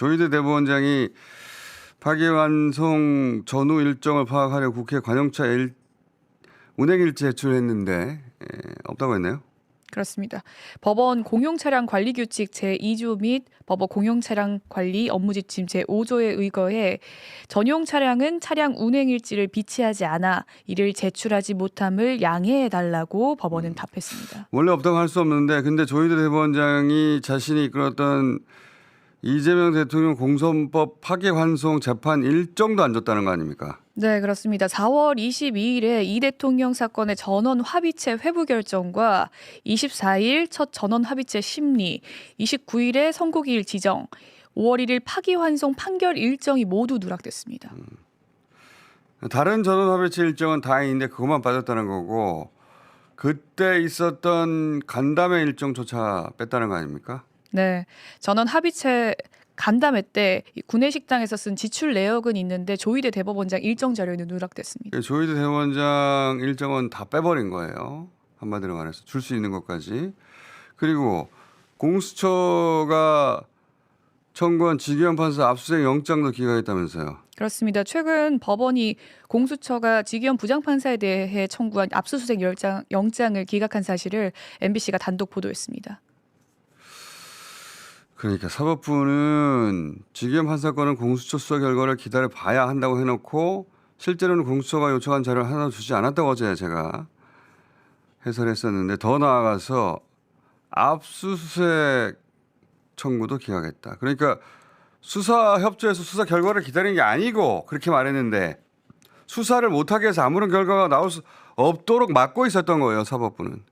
조희대 대법원장이 파기환송 전후 일정을 파악하려 국회 관용차 일, 운행일지 제출했는데 에, 없다고 했나요? 그렇습니다. 법원 공용 차량 관리 규칙 제2조 및 법원 공용 차량 관리 업무 지침 제5조에 의거해 전용 차량은 차량 운행 일지를 비치하지 않아 이를 제출하지 못함을 양해해 달라고 법원은 답했습니다. 원래 없다고 할 수 없는데 근데 조희대 대법원장이 자신이 이끌었던 이재명 대통령 공선법 파기 환송 재판 일정도 안 줬다는 거 아닙니까? 네, 그렇습니다. 4월 22일에 이 대통령 사건의 전원 합의체 회부 결정과 24일 첫 전원 합의체 심리, 29일에 선고기일 지정, 5월 1일 파기 환송 판결 일정이 모두 누락됐습니다. 다른 전원 합의체 일정은 다행인데 그것만 빠졌다는 거고 그때 있었던 간담회 일정조차 뺐다는 거 아닙니까? 네, 전원 합의체 간담회 때이 구내식당에서 쓴 지출 내역은 있는데 조희대 대법원장 일정 자료는 누락됐습니다. 그 조희대 대법원장 일정은 다 빼버린 거예요. 한마디로 말해서 줄 수 있는 것까지. 그리고 공수처가 청구한 지기현 판사 압수수색 영장도 기각했다면서요. 그렇습니다. 최근 법원이 공수처가 지기현 부장판사에 대해 청구한 압수수색 영장, 영장을 기각한 사실을 MBC가 단독 보도했습니다. 그러니까 사법부는 지기현 판사 건은 공수처 수사 결과를 기다려 봐야 한다고 해놓고 실제로는 공수처가 요청한 자료를 하나 주지 않았다고 어제 제가 해설했었는데 더 나아가서 압수수색 청구도 기각했다. 그러니까 수사 협조해서 수사 결과를 기다리는 게 아니고 그렇게 말했는데 수사를 못하게 해서 아무런 결과가 나올 수 없도록 막고 있었던 거예요 사법부는.